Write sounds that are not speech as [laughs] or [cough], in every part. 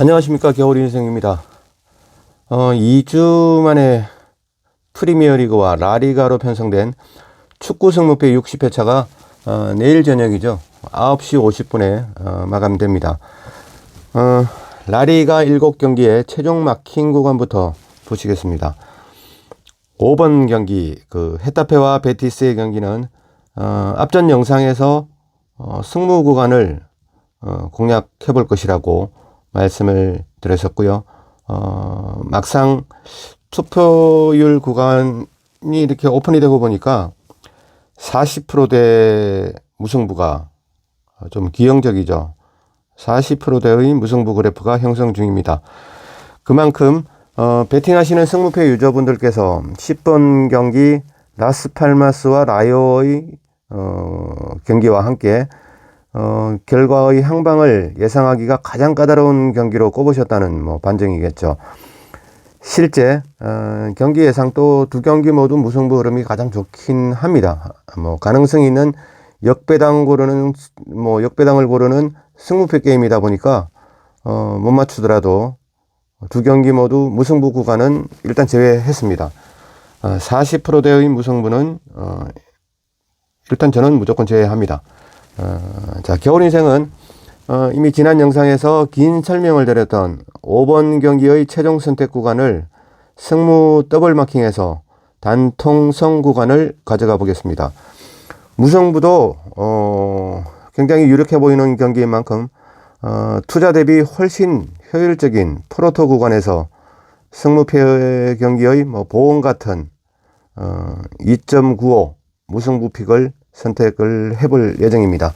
안녕하십니까 겨울 인생입니다. 어, 2주 만에 프리미어리그와 라리가로 편성된 축구 승무패 60회차가 어, 내일 저녁이죠. 9시 50분에 어, 마감됩니다. 어, 라리가 7경기의 최종 마킹 구간부터 보시겠습니다. 5번 경기 그 헤타페와 베티스의 경기는 어, 앞전 영상에서 어, 승무 구간을 어, 공략해 볼 것이라고 말씀을 드렸었고요. 어, 막상 투표율 구간이 이렇게 오픈이 되고 보니까 40%대 무승부가 좀 기형적이죠. 40%대의 무승부 그래프가 형성 중입니다. 그만큼 어, 베팅하시는 승무패 유저분들께서 10번 경기 라스팔마스와 라이오의 어, 경기와 함께 어, 결과의 향방을 예상하기가 가장 까다로운 경기로 꼽으셨다는 뭐 반증이겠죠. 실제 어, 경기 예상 또 두 경기 모두 무승부 흐름이 가장 좋긴 합니다. 뭐 가능성이 있는 역배당 고르는 뭐 역배당을 고르는 승무패 게임이다 보니까 어, 못 맞추더라도 두 경기 모두 무승부 구간은 일단 제외했습니다. 어, 40%대의 무승부는 어, 일단 저는 무조건 제외합니다. 어, 자, 겨울 인생은 어, 이미 지난 영상에서 긴 설명을 드렸던 5번 경기의 최종 선택 구간을 승무 더블 마킹해서 단통성 구간을 가져가 보겠습니다. 무승부도 어, 굉장히 유력해 보이는 경기인 만큼 어, 투자 대비 훨씬 효율적인 프로토 구간에서 승무패 경기의 뭐 보험 같은 어, 2.95 무승부 픽을 선택을 해볼 예정입니다.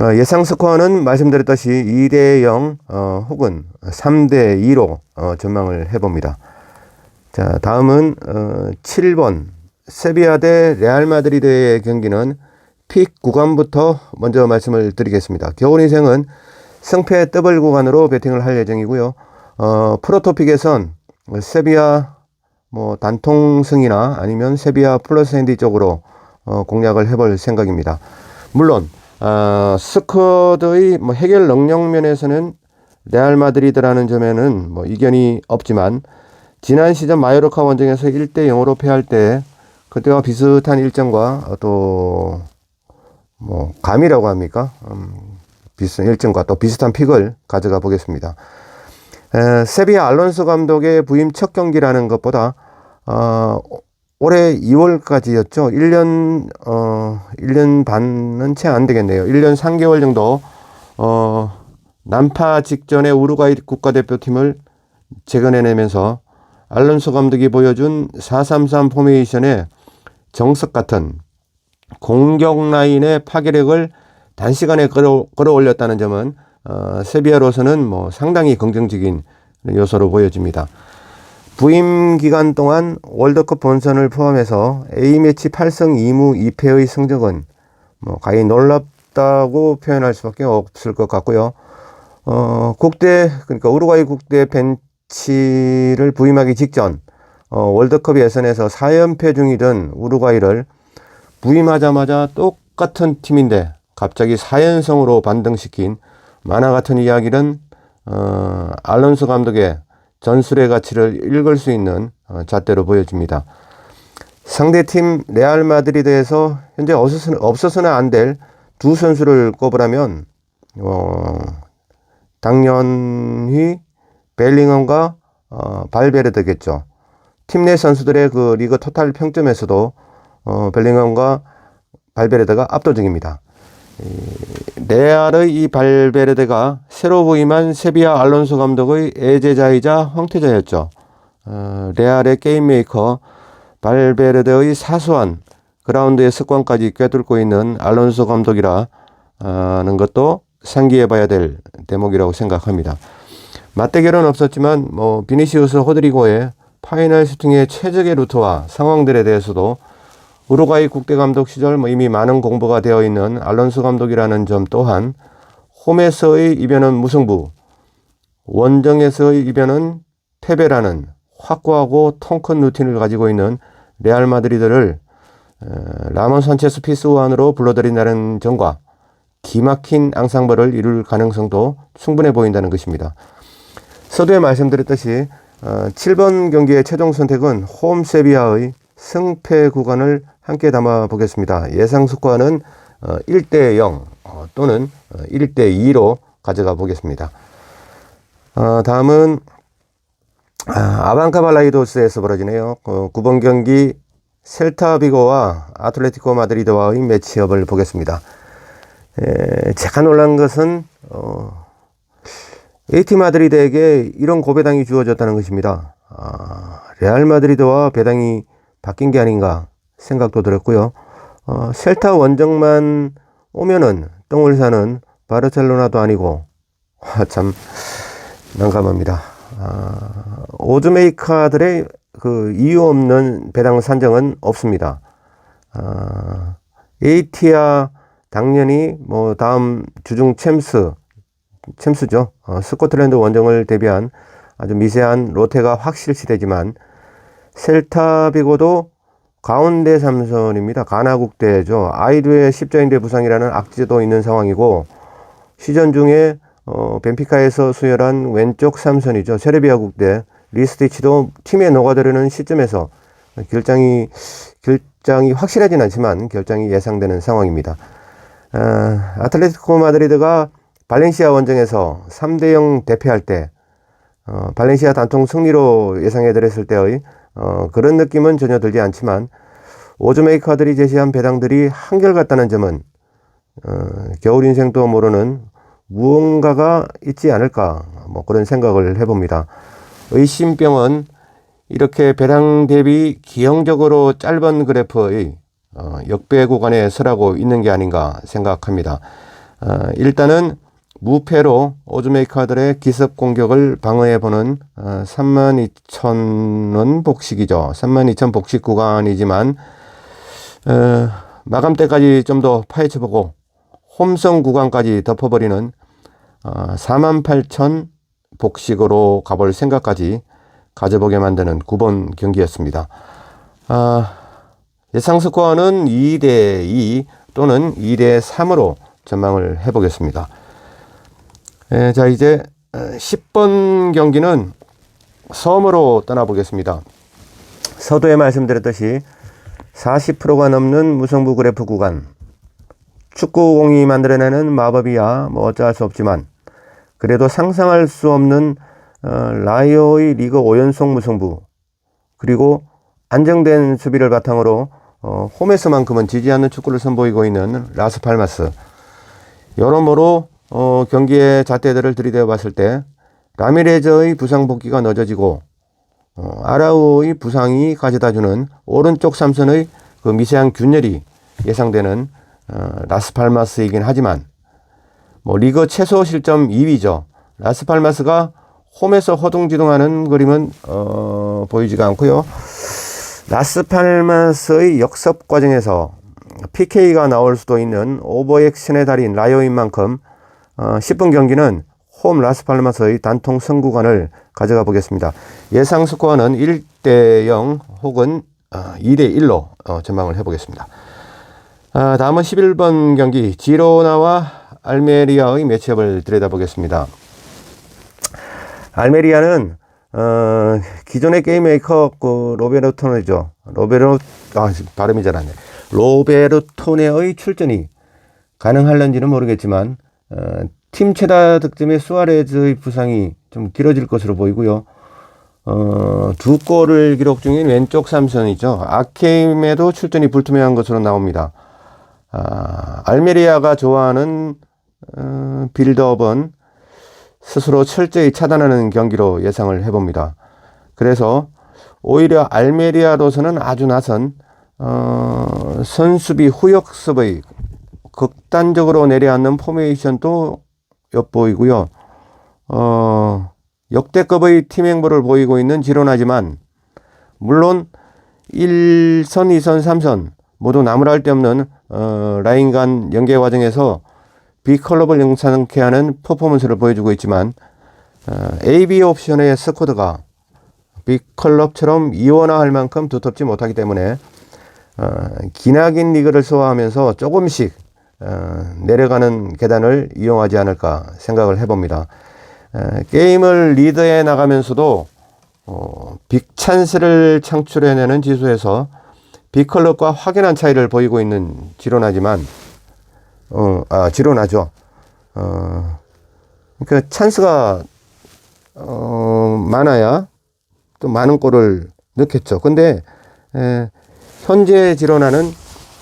어, 예상 스코어는 말씀드렸듯이 2대 0 어, 혹은 3대 2로 어, 전망을 해봅니다. 자, 다음은 어, 7번 세비야 대 레알 마드리드의 경기는 픽 구간부터 먼저 말씀을 드리겠습니다. 겨울 인생은 승패 더블 구간으로 배팅을 할 예정이고요. 어, 프로토픽에선 세비야 뭐 단통승이나 아니면 세비야 플러스 핸디 쪽으로 어, 공략을 해볼 생각입니다. 물론 어, 스쿼드의 뭐 해결 능력 면에서는 레알 마드리드라는 점에는 뭐 이견이 없지만 지난 시즌 마요르카 원정에서 1대 0으로 패할 때 그때와 비슷한 일정과 또 뭐 감이라고 합니까? 음, 비슷한 일정과 또 비슷한 픽을 가져가 보겠습니다. 에, 세비야 알론소 감독의 부임 첫 경기라는 것보다 어, 올해 2월까지였죠. 1년, 어, 1년 반은 채 안 되겠네요. 1년 3개월 정도, 어, 난파 직전에 우루과이 국가대표팀을 재건해내면서 알론소 감독이 보여준 433 포메이션의 정석 같은 공격 라인의 파괴력을 단시간에 끌어, 끌어올렸다는 점은, 어, 세비야로서는 뭐 상당히 긍정적인 요소로 보여집니다. 부임 기간 동안 월드컵 본선을 포함해서 A매치 8승 2무 2패의 성적은 뭐 가히 놀랍다고 표현할 수밖에 없을 것 같고요. 어, 국대 그러니까 우루과이 국대 벤치를 부임하기 직전 어, 월드컵 예선에서 4연패 중이던 우루과이를 부임하자마자 똑같은 팀인데 갑자기 4연승으로 반등시킨 만화 같은 이야기는 어, 알론소 감독의 전술의 가치를 읽을 수 있는 어, 잣대로 보여집니다. 상대팀 레알 마드리드에서 현재 없어서는 안 될 두 선수를 꼽으라면 어, 당연히 벨링엄과 어, 발베르드겠죠. 팀 내 선수들의 그 리그 토탈 평점에서도 어, 벨링엄과 발베르드가 압도적입니다. 레알의 이 발베르데가 새로 부임한 세비야 알론소 감독의 애제자이자 황태자였죠. 어, 레알의 게임메이커 발베르데의 사소한 그라운드의 습관까지 꿰뚫고 있는 알론소 감독이라는 것도 상기해 봐야 될 대목이라고 생각합니다. 맞대결은 없었지만 뭐 비니시우스 호드리고의 파이널 슈팅의 최적의 루트와 상황들에 대해서도 우루과이 국대 감독 시절 뭐 이미 많은 공부가 되어 있는 알론소 감독이라는 점 또한 홈에서의 이변은 무승부, 원정에서의 이변은 패배라는 확고하고 통큰 루틴을 가지고 있는 레알 마드리드를 라몬 산체스 피스완으로 불러들인다는 점과 기막힌 앙상블을 이룰 가능성도 충분해 보인다는 것입니다. 서두에 말씀드렸듯이 어, 7번 경기의 최종 선택은 홈 세비야의 승패 구간을 함께 담아 보겠습니다. 예상 스코어는 어, 1대 0 어, 또는 어, 1대 2로 가져가 보겠습니다. 어, 다음은 아, 아방카 발라이도스에서 벌어지네요. 어, 9번 경기 셀타 비고와 아틀레티코 마드리드와의 매치업을 보겠습니다. 에, 제가 놀란 것은 어, 에이티 마드리드에게 이런 고배당이 주어졌다는 것입니다. 아, 레알 마드리드와 배당이 바뀐 게 아닌가 생각도 들었고요. 어, 셀타 원정만 오면은 똥을 사는 바르셀로나도 아니고 아, 참 난감합니다. 아, 오즈메이커들의 그 이유 없는 배당 산정은 없습니다. 아, 에이티야 당연히 뭐 다음 주중 챔스 챔스죠. 어, 스코틀랜드 원정을 대비한 아주 미세한 로테가 확실시되지만 셀타 비고도 가운데 삼선입니다. 가나국대죠. 아이두의 십자인대 부상이라는 악재도 있는 상황이고 시전 중에 어, 벤피카에서 수혈한 왼쪽 삼선이죠. 세르비아 국대 리스티치도 팀에 녹아들려는 시점에서 결장이 결장이 확실하진 않지만 결장이 예상되는 상황입니다. 아, 아틀레티코 마드리드가 발렌시아 원정에서 3대 0 대패할 때 어, 발렌시아 단통 승리로 예상해 드렸을 때의 어, 그런 느낌은 전혀 들지 않지만 오즈메이커들이 제시한 배당들이 한결같다는 점은 어, 겨울 인생도 모르는 무언가가 있지 않을까 뭐 그런 생각을 해봅니다. 의심병은 이렇게 배당 대비 기형적으로 짧은 그래프의 어, 역배 구간에 서라고 있는 게 아닌가 생각합니다. 어, 일단은 무패로 오즈메이커들의 기습 공격을 방어해보는 어, 32,000원 복식이죠. 32,000 복식 구간이지만 어, 마감 때까지 좀 더 파헤쳐보고 홈성 구간까지 덮어버리는 어, 48,000 복식으로 가볼 생각까지 가져보게 만드는 9번 경기였습니다. 아, 예상 스코어는 2대 2 또는 2대 3으로 전망을 해보겠습니다. 예, 자, 이제 10번 경기는 섬으로 떠나보겠습니다. 서두에 말씀드렸듯이 40%가 넘는 무승부 그래프 구간. 축구공이 만들어내는 마법이야 뭐 어찌할 수 없지만 그래도 상상할 수 없는 어, 라이오의 리그 5연속 무승부 그리고 안정된 수비를 바탕으로 어, 홈에서만큼은 지지 않는 축구를 선보이고 있는 라스팔마스 여러모로 어, 경기의 잣대들을 들이대어 봤을 때 라미레저의 부상 복귀가 늦어지고 어, 아라우의 부상이 가져다주는 오른쪽 삼선의 그 미세한 균열이 예상되는 어, 라스팔마스이긴 하지만 뭐 리그 최소 실점 2위죠. 라스팔마스가 홈에서 허둥지둥하는 그림은 어, 보이지가 않고요. 라스팔마스의 역습 과정에서 PK가 나올 수도 있는 오버액션의 달인 라이오인 만큼 어, 10분 경기는 홈 라스팔마스의 단통 승구간을 가져가 보겠습니다. 예상 스코어는 1대 0 혹은 어, 2대 1로 어, 전망을 해보겠습니다. 아, 다음은 11번 경기 지로나와 알메리아의 매치업을 들여다보겠습니다. 알메리아는 어, 기존의 게임 메이커 그 로베르토네죠. 로베르 아 발음이 잘 안 돼. 로베르토네의 출전이 가능할런지는 모르겠지만 어, 팀 최다 득점의 수아레즈의 부상이 좀 길어질 것으로 보이고요. 어, 두 골을 기록 중인 왼쪽 삼선이죠. 아케임에도 출전이 불투명한 것으로 나옵니다. 아, 알메리아가 좋아하는 어, 빌드업은 스스로 철저히 차단하는 경기로 예상을 해봅니다. 그래서 오히려 알메리아로서는 아주 나선 어, 선수비 후역습의 극단적으로 내려앉는 포메이션도 엿보이고요. 어, 역대급의 팀 행보를 보이고 있는 지로나지만 물론 1선, 2선, 3선 모두 나무랄 데 없는 어, 라인 간 연계 과정에서 B클럽을 영상케 하는 퍼포먼스를 보여주고 있지만 어, AB 옵션의 스쿼드가 B클럽처럼 이원화할 만큼 두텁지 못하기 때문에 어, 기나긴 리그를 소화하면서 조금씩 어, 내려가는 계단을 이용하지 않을까 생각을 해봅니다. 에, 게임을 리드해 나가면서도 어, 빅 찬스를 창출해내는 지수에서 빅클럽과 확연한 차이를 보이고 있는 지로나지만 어, 아, 지로나죠. 어, 그 찬스가 어, 많아야 또 많은 골을 넣겠죠. 근데 에, 현재 지로나는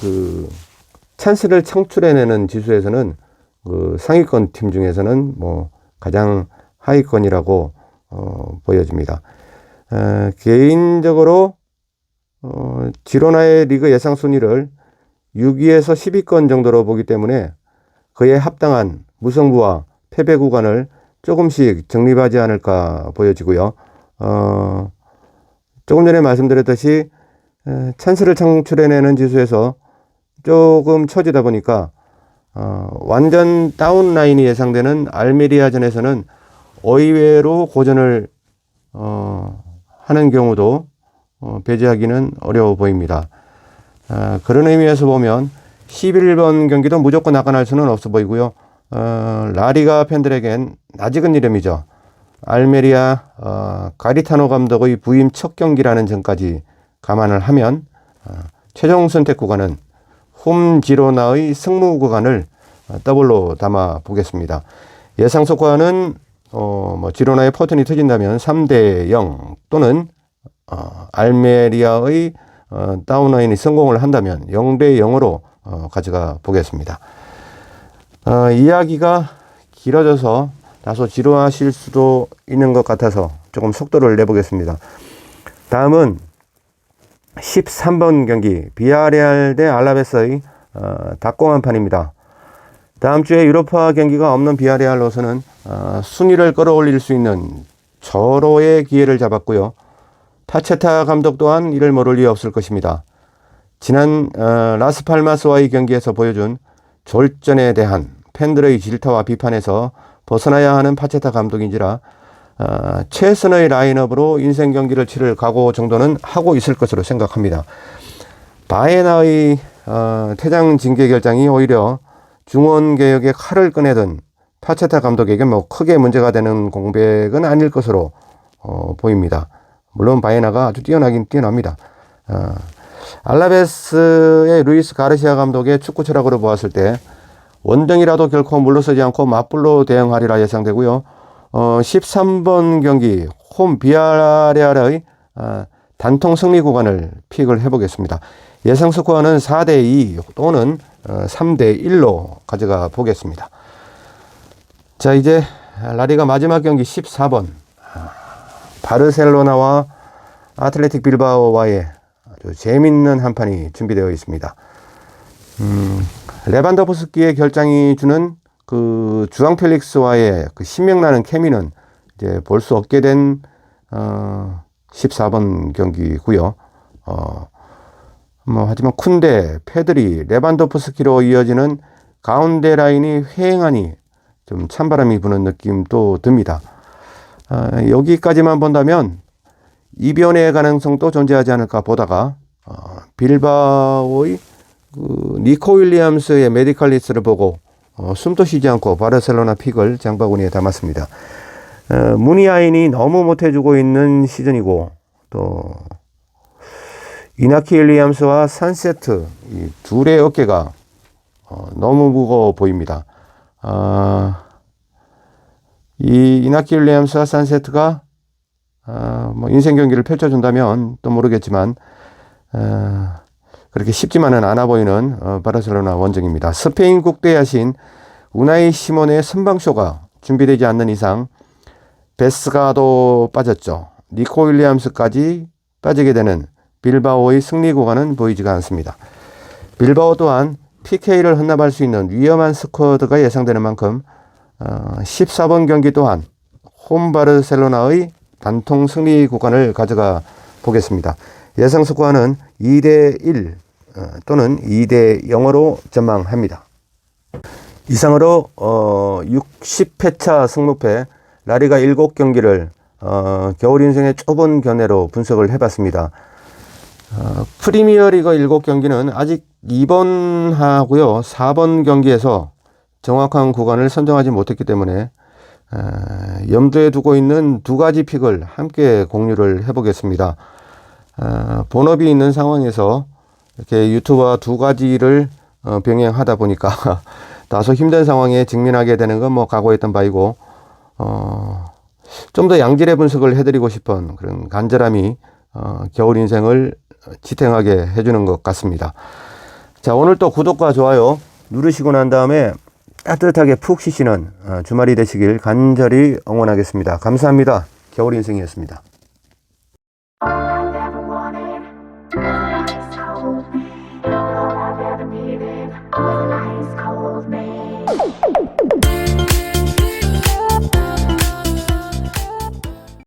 그 찬스를 창출해내는 지수에서는 그 상위권 팀 중에서는 뭐 가장 하위권이라고 어, 보여집니다. 에, 개인적으로 어, 지로나의 리그 예상 순위를 6위에서 10위권 정도로 보기 때문에 그에 합당한 무승부와 패배 구간을 조금씩 정립하지 않을까 보여지고요. 어, 조금 전에 말씀드렸듯이 에, 찬스를 창출해내는 지수에서 조금 처지다 보니까 어, 완전 다운 라인이 예상되는 알메리아전에서는 의외로 고전을 어, 하는 경우도 어, 배제하기는 어려워 보입니다. 아, 그런 의미에서 보면 11번 경기도 무조건 낙관할 수는 없어 보이고요. 어, 라리가 팬들에겐 낯익은 이름이죠. 알메리아 어, 가리타노 감독의 부임 첫 경기라는 점까지 감안을 하면 어, 최종 선택 구간은 홈 지로나의 승무 구간을 어, 더블로 담아 보겠습니다. 예상 속과는 어, 뭐 지로나의 포텐이 터진다면 3대 0 또는 어, 알메리아의 어, 다운라인이 성공을 한다면 0대 0으로 어, 가져가 보겠습니다. 어, 이야기가 길어져서 다소 지루하실 수도 있는 것 같아서 조금 속도를 내보겠습니다. 다음은 13번 경기 비아레알 대 알라베스의 어, 닭공한 판입니다. 다음 주에 유로파 경기가 없는 비아레알로서는 어, 순위를 끌어올릴 수 있는 절호의 기회를 잡았고요. 파체타 감독 또한 이를 모를 리 없을 것입니다. 지난 어, 라스팔마스와의 경기에서 보여준 졸전에 대한 팬들의 질타와 비판에서 벗어나야 하는 파체타 감독인지라 어, 최선의 라인업으로 인생 경기를 치를 각오 정도는 하고 있을 것으로 생각합니다. 바에나의 어, 퇴장 징계 결정이 오히려 중원 개혁의 칼을 꺼내던 파체타 감독에게 뭐 크게 문제가 되는 공백은 아닐 것으로 어, 보입니다. 물론 바에나가 아주 뛰어나긴 뛰어납니다. 어, 알라베스의 루이스 가르시아 감독의 축구 철학으로 보았을 때 원정이라도 결코 물러서지 않고 맞불로 대응하리라 예상되고요. 어, 13번 경기 홈 비아레알의 어, 단통 승리 구간을 픽을 해보겠습니다. 예상 스코어는 4대 2 또는 어, 3대 1로 가져가 보겠습니다. 자 이제 라리가 마지막 경기 14번 바르셀로나와 아틀레틱 빌바오와의 아주 재밌는 한 판이 준비되어 있습니다. 음, 레반더프스키의 결장이 주는 그 주앙 펠릭스와의 그 신명나는 케미는 이제 볼 수 없게 된 어, 14번 경기고요. 어, 뭐 하지만 쿤데, 페드리, 레반도프스키로 이어지는 가운데 라인이 휑하니 좀 찬바람이 부는 느낌도 듭니다. 어, 여기까지만 본다면 이변의 가능성도 존재하지 않을까 보다가 어, 빌바오의 그 니코 윌리엄스의 메디컬 리스트를 보고 어, 숨도 쉬지 않고 바르셀로나 픽을 장바구니에 담았습니다. 어, 무니아인이 너무 못해주고 있는 시즌이고 또 이나키 윌리엄스와 산세트 이 둘의 어깨가 어, 너무 무거워 보입니다. 아, 이 이나키 윌리엄스와 산세트가 아, 뭐 인생 경기를 펼쳐준다면 또 모르겠지만 아, 그렇게 쉽지만은 않아 보이는 어, 바르셀로나 원정입니다. 스페인 국대 야신 우나이 시몬의 선방쇼가 준비되지 않는 이상 베스가도 빠졌죠. 니코 윌리엄스까지 빠지게 되는 빌바오의 승리 구간은 보이지가 않습니다. 빌바오 또한 PK를 헌납할 수 있는 위험한 스쿼드가 예상되는 만큼 어, 14번 경기 또한 홈 바르셀로나의 단통 승리 구간을 가져가 보겠습니다. 예상 스코어는 2대 1 어, 또는 2대 0으로 전망합니다. 이상으로 어, 60회차 승무패 라리가 7경기를 어, 겨울 인생의 좁은 견해로 분석을 해봤습니다. 어, 프리미어리그 7경기는 아직 2번 하고요. 4번 경기에서 정확한 구간을 선정하지 못했기 때문에 에, 염두에 두고 있는 두 가지 픽을 함께 공유를 해보겠습니다. 어, 본업이 있는 상황에서 이렇게 유튜브와 두 가지를 어, 병행하다 보니까 [laughs] 다소 힘든 상황에 직면하게 되는 건 뭐 각오했던 바이고 어, 좀 더 양질의 분석을 해드리고 싶은 그런 간절함이 어, 겨울 인생을 지탱하게 해주는 것 같습니다. 자 오늘 또 구독과 좋아요 누르시고 난 다음에 따뜻하게 푹 쉬시는 어, 주말이 되시길 간절히 응원하겠습니다. 감사합니다. 겨울 인생이었습니다.